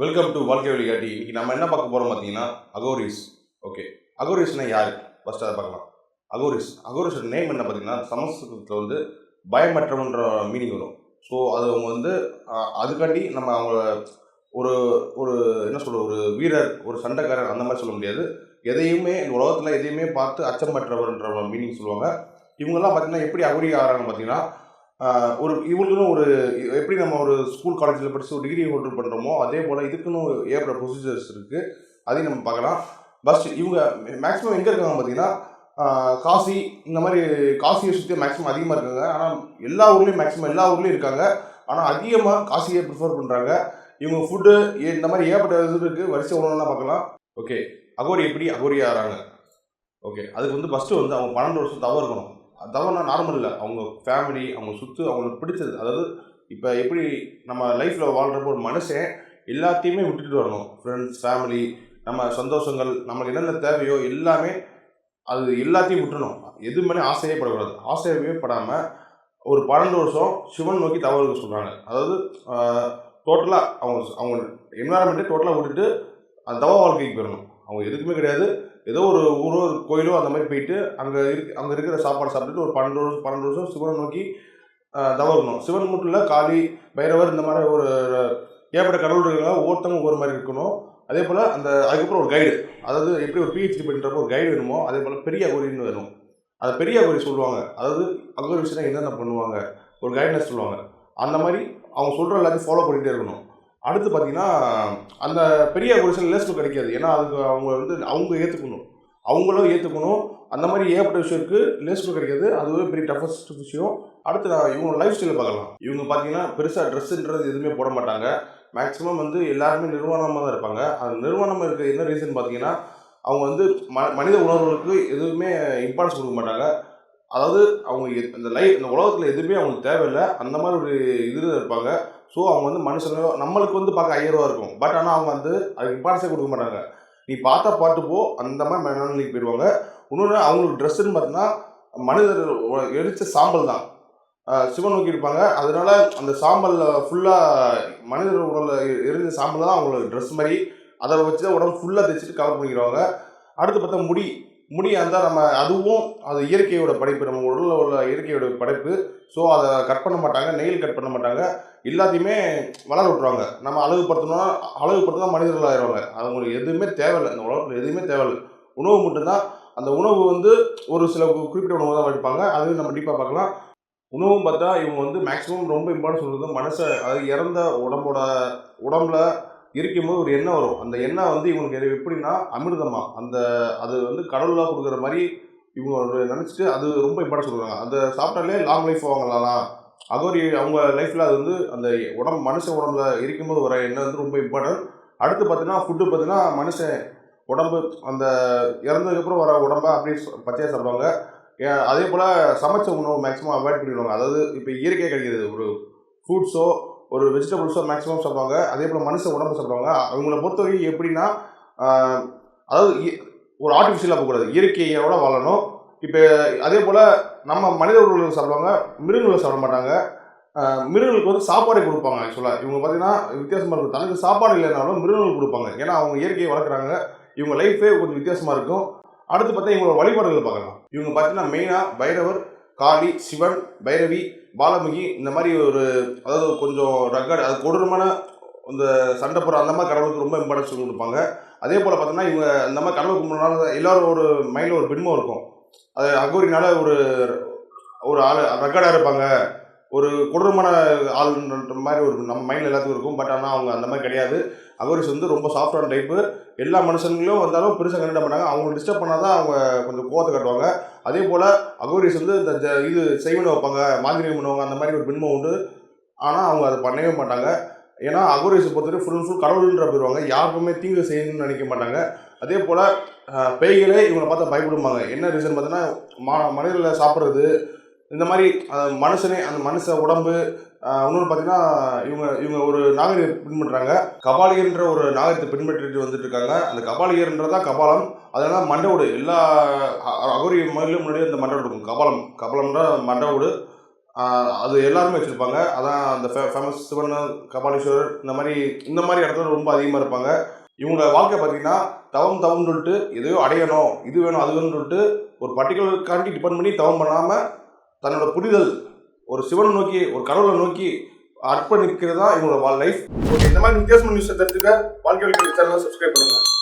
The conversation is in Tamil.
வெல்கம் டு வாழ்க்கை வழிகாட்டி இன்னைக்கு நம்ம என்ன பார்க்க போகிறோம் பார்த்தீங்கன்னா அகோரிஸ் ஓகே அகோரிஸ்னா யார்? ஃபர்ஸ்ட் அதை பார்க்கலாம். அகோரிஸ் அகோரிஸோட நேம் என்ன பார்த்தீங்கன்னா சமஸ்கிருதத்தில் வந்து பயமற்றவன்ற மீனிங் வரும். ஸோ அது அவங்க வந்து அதுக்காண்டி நம்ம அவங்க ஒரு ஒரு என்ன சொல்ற ஒரு வீரர் ஒரு சண்டைக்காரர் அந்த மாதிரி சொல்ல முடியாது. எதையுமே உலகத்தில் எதையுமே பார்த்து அச்சமற்றவர்ன்ற மீனிங் சொல்லுவாங்க. இவங்கெல்லாம் பார்த்தீங்கன்னா எப்படி அகோரி ஆகிறாங்க பார்த்தீங்கன்னா ஒரு இவங்களுக்கும் ஒரு எப்படி நம்ம ஒரு ஸ்கூல் காலேஜில் படித்து ஒரு டிகிரி ஹோல்டர் பண்ணுறோமோ அதே போல் இதுக்குன்னு ஏற்பட ப்ரொசீஜர்ஸ் இருக்குது அதையும் நம்ம பார்க்கலாம். பஸ் இவங்க மேக்ஸிமம் எங்கே இருக்காங்க பார்த்தீங்கன்னா காசி இந்த மாதிரி காசியை சுற்றி மேக்ஸிமம் அதிகமாக இருக்காங்க. ஆனால் எல்லா ஊர்லேயும் மேக்ஸிமம் எல்லா ஊர்லேயும் இருக்காங்க. ஆனால் அதிகமாக காசியை ப்ரிஃபர் பண்ணுறாங்க இவங்க ஃபுட்டு இந்த மாதிரி ஏற்பட்ட இது இருக்குது வரிசை உணவுலாம் பார்க்கலாம். ஓகே அகோரி எப்படி அகோரி ஆகிறாங்க ஓகே அதுக்கு வந்து ஃபஸ்ட்டு வந்து அவங்க பன்னெண்டு வருஷம் தவறு இருக்கணும். அதெல்லாம் நார்மல் இல்லை. அவங்க ஃபேமிலி அவங்க சுற்று அவங்களுக்கு பிடிச்சது. அதாவது இப்போ எப்படி நம்ம லைஃப்பில் வாழ்கிறப்போ ஒரு மனுஷன் எல்லாத்தையுமே விட்டுட்டு வரணும். ஃப்ரெண்ட்ஸ் ஃபேமிலி நம்ம சந்தோஷங்கள் நமக்கு என்னென்ன தேவையோ எல்லாமே அது எல்லாத்தையும் விட்டுணும் எது மேலே ஆசையே படக்கூடாது. ஆசையவே படாமல் ஒரு பன்னெண்டு வருஷம் சிவன் நோக்கி தவறு சொல்கிறாங்க அதாவது டோட்டலாக அவங்க அவங்க என்வாரன்மெண்ட்டே டோட்டலாக விட்டுட்டு அந்த தவ வாழ்க்கைக்கு போயிடணும். அவங்க எதுக்குமே கிடையாது. ஏதோ ஒரு ஊரோ கோயிலோ அந்த மாதிரி போயிட்டு அங்கே இருக்கு அங்கே இருக்கிற சாப்பாடு சாப்பிட்டுட்டு ஒரு பன்னெண்டு வருஷம் பன்னெண்டு வருஷம் சிவனை நோக்கி தவறணும். சிவன் மட்டும் இல்லை காளி பைரவர் இந்த மாதிரி ஒரு ஏற்பட்ட கடவுள் இருக்காங்க ஒவ்வொருத்தவங்க ஒவ்வொரு மாதிரி இருக்கணும். அதே போல் அந்த அதுக்கப்புறம் ஒரு கைடு அதாவது எப்படி ஒரு பிஹெச்டி பண்ணுறப்போ ஒரு கைடு வேணுமோ அதே போல் பெரிய அகோரின்னு வேணும். அது பெரிய அகோரி சொல்லுவாங்க. அதாவது அகோரி விஷயம் என்னென்ன பண்ணுவாங்க? ஒரு கைட்னஸ் சொல்லுவாங்க. அந்த மாதிரி அவங்க சொல்கிற எல்லாத்தையும் ஃபாலோ பண்ணிகிட்டே இருக்கணும். அடுத்து பார்த்தீங்கன்னா அந்த பெரிய அகோரிஸில் லேஸ்க்கு கிடைக்காது. ஏன்னா அதுக்கு அவங்க வந்து அவங்க ஏற்றுக்கணும் அவங்களும் ஏற்றுக்கணும் அந்த மாதிரி ஏகப்பட்ட விஷயம் இருக்குது லேஸ்க்கு கிடைக்காது. அதுவே பெரிய டஃபஸ்ட் விஷயம். அடுத்து நான் இவங்க லைஃப் ஸ்டைலை பார்க்கலாம். இவங்க பார்த்தீங்கன்னா பெருசாக ட்ரெஸ்ஸுன்றது எதுவுமே போட மாட்டாங்க. மேக்ஸிமம் வந்து எல்லாருமே நிர்வாணமாக தான் இருப்பாங்க. அந்த நிர்வாணமாக இருக்க என்ன ரீசன் பார்த்தீங்கன்னா அவங்க வந்து ம மனித உணர்வுகளுக்கு எதுவுமே இம்பார்ட்டன்ஸ் கொடுக்க மாட்டாங்க. அதாவது அவங்க அந்த இந்த லைஃப் இந்த உலகத்தில் எதுவுமே அவங்களுக்கு தேவையில்லை. அந்த மாதிரி ஒரு இதில் இருப்பாங்க. ஸோ அவங்க வந்து மனுஷனோ நம்மளுக்கு வந்து பார்க்க ஐயாயிரம் இருக்கும். பட் ஆனால் அவங்க வந்து அதுக்கு இம்பார்ட்டன்ஸே கொடுக்க மாட்டாங்க. நீ பார்த்தா பாட்டு போ அந்த மாதிரி மனநிலைக்கு போயிடுவாங்க. இன்னொன்று அவங்களுக்கு ட்ரெஸ்ஸுன்னு பார்த்தீங்கன்னா மனிதர் எரித்த எரிச்ச சாம்பல் தான். சிவன் நோக்கி இருப்பாங்க. அதனால அந்த சாம்பலில் ஃபுல்லாக மனிதர் உடலில் எரிஞ்ச சாம்பல் தான் அவங்களுக்கு ட்ரெஸ் மாதிரி அதை வச்சு தான் உடம்பு ஃபுல்லாக தைச்சிட்டு கவர் பண்ணிக்கிறாங்க. அடுத்து பார்த்தா முடி. முடி இருந்தால் நம்ம அதுவும் அது இயற்கையோட படைப்பு. நம்ம உடலில் உள்ள இயற்கையோட படைப்பு. ஸோ அதை கட் பண்ண மாட்டாங்க. நெயில் கட் பண்ண மாட்டாங்க. எல்லாத்தையுமே வளர விட்ருவாங்க நம்ம அழகுப்படுத்தணும்னா அழகுப்படுத்தினா மனிதர்கள் ஆயிடுவாங்க. அவங்களுக்கு எதுவுமே தேவையில்லை. இந்த உலகத்தில் எதுவுமே தேவையில்லை. உணவு மட்டும்தான். அந்த உணவு வந்து ஒரு சில குறிப்பிட்ட உணவு தான் வைப்பாங்க அதையும் நம்ம டீப்பாக பார்க்கலாம். உணவும் பார்த்தா இவங்க வந்து மேக்ஸிமம் ரொம்ப இம்பார்ட்டன் சொல்கிறது மனசை அது இறந்த உடம்போட உடம்புல இருக்கும்போது ஒரு எண்ணெய் வரும். அந்த எண்ணெய் வந்து இவங்களுக்கு எப்படின்னா அமிர்தமா. அந்த அது வந்து கடவுளாக கொடுக்குற மாதிரி இவங்க நினச்சிட்டு அது ரொம்ப இம்பார்ட்டன் சொல்கிறாங்க அந்த சாப்பிட்டாலே லாங் லைஃப் வாங்கலாம் அது ஒரு அவங்க லைஃப்பில் அது வந்து அந்த உடம்பு மனுஷ உடம்புல இருக்கும்போது வர எண்ணம் வந்து ரொம்ப இம்பார்ட்டன்ட் அடுத்து பார்த்தீங்கன்னா ஃபுட்டு பார்த்தீங்கன்னா மனுஷன் உடம்பு அந்த இறந்ததுக்கப்புறம் வர உடம்பை அப்படியே பச்சையாக சாப்பிடுவாங்க. அதே போல் சமைச்ச உணவு மேக்ஸிமம் அவாய்ட் பண்ணிடுவாங்க. அதாவது இப்போ இயற்கையாக கிடைக்கிறது ஒரு ஃப்ரூட்ஸோ ஒரு வெஜிடபிள்ஸோ மேக்ஸிமம் சாப்பிடுவாங்க. அதே போல் மனுஷ உடம்பு சாப்பிடுவாங்க. அவங்கள பொறுத்தவரைக்கும் எப்படின்னா அதாவது இ- ஒரு ஆர்டிஃபிஷியலாக போகக்கூடாது. இயற்கையோட வாழணும். இப்போ அதே போல் நம்ம மனித உணவுகள் சாப்பிடுவாங்க மிருகங்களை சாப்பிட மாட்டாங்க. மிருகங்களுக்கு வந்து சாப்பாடே கொடுப்பாங்க ஆக்சுவலாக இவங்க பார்த்தீங்கன்னா வித்தியாசமாக இருக்கும். தனக்கு சாப்பாடு இல்லைனாலும் மிருகங்களுக்கு கொடுப்பாங்க. ஏன்னா அவங்க இயற்கையை வளர்க்குறாங்க. இவங்க லைஃபே கொஞ்சம் வித்தியாசமாக இருக்கும். அடுத்து பார்த்தா இவங்களோட வழிபாடுகளை பார்க்கலாம். இவங்க பார்த்தீங்கன்னா மெயினாக பைரவர் காளி சிவன் பைரவி பாலமுகி இந்த மாதிரி ஒரு அதாவது கொஞ்சம் ரக்கட் அது கொடூரமான இந்த சண்டை போகிற அந்த மாதிரி கடவுளுக்கு ரொம்ப இம்பார்ட்டன்ஸ் கொடுப்பாங்க. அதே போல் பார்த்தோன்னா இவங்க அந்த மாதிரி கடவுள் கும்பிட்றதுனால எல்லாரும் ஒரு மைண்டில் ஒரு பின்பம் இருக்கும். அது அகோரினால ஒரு ஒரு ஆள் ரெக்கார்டாக இருப்பாங்க. ஒரு கொடூரமான ஆளுன்ற மாதிரி ஒரு நம்ம மைண்டில் எல்லாத்துக்கும் இருக்கும். பட் ஆனால் அவங்க அந்த மாதிரி கிடையாது. அகோரிஸ் வந்து ரொம்ப சாஃப்டான டைப்பு எல்லா மனுஷங்களும் வந்தாலும் பெருசாக கண்டிப்பாக பண்ணாங்க. அவங்க டிஸ்டர்ப் பண்ணால் தான் அவங்க கொஞ்சம் கோவத்தை காட்டுவாங்க. அதே போல் அகோரிஸ் வந்து இந்த இது செய்வனை வைப்பாங்க. மாந்திரிகம் பண்ணுவாங்க. அந்த மாதிரி ஒரு பின்பம் உண்டு. ஆனால் அவங்க அதை பண்ணவே மாட்டாங்க. ஏன்னா அகோரிஸை பொறுத்தவரை ஃபுல் அண்ட் ஃபுல் கடவுள்ன்ற போயிடுவாங்க யாருக்குமே தீங்கு செய்யணும்னு நினைக்க மாட்டாங்க. அதே போல் பேய்களே இவங்களை பார்த்தா பயப்படுவாங்க என்ன ரீசன் பார்த்தீங்கன்னா மா மனிதர்களை சாப்பிட்றது இந்த மாதிரி மனுஷனே அந்த மனுஷ உடம்பு இன்னொன்று பார்த்தீங்கன்னா இவங்க இவங்க ஒரு நாகரிகத்தை பின்பற்றுறாங்க. கபாலிகர்ன்ற ஒரு நாகரிகத்தை பின்பற்றிட்டு வந்துட்டு இருக்காங்க அந்த கபாலிகர்ன்றதா கபாலம். அதனால மண்டவோடு. எல்லா அ- அகோரி முதல்ல முன்னாடி அந்த மண்டவோடு இருக்கும். கபாலம். கபாலம்ன்ற மண்டவோடு அது எல்லாருமே வச்சுருப்பாங்க. அதான் அந்த ஃபே ஃபேமஸ் சிவன் கபாலீஸ்வரர் இந்த மாதிரி இந்த மாதிரி இடத்துல ரொம்ப அதிகமாக இருப்பாங்க. இவங்க வாழ்க்கை பார்த்தீங்கன்னா தவம் தவம்னு சொல்லிட்டு எதையோ அடையணும் இது வேணும் அது வேணும்னு சொல்லிட்டு ஒரு பர்டிகுலருக்காண்டி டிபெண்ட் பண்ணி தவம் பண்ணாமல் தன்னோட புரிதல் ஒரு சிவனை நோக்கி ஒரு கடவுளை நோக்கி அர்ப்பணிக்கிறது தான் இவங்களோட லைஃப் ஓகே இந்த மாதிரி வித்தியாசமான நியூஸை தெரிஞ்சுக்க வாழ்க்கை சேனலை சப்ஸ்கிரைப் பண்ணுங்கள்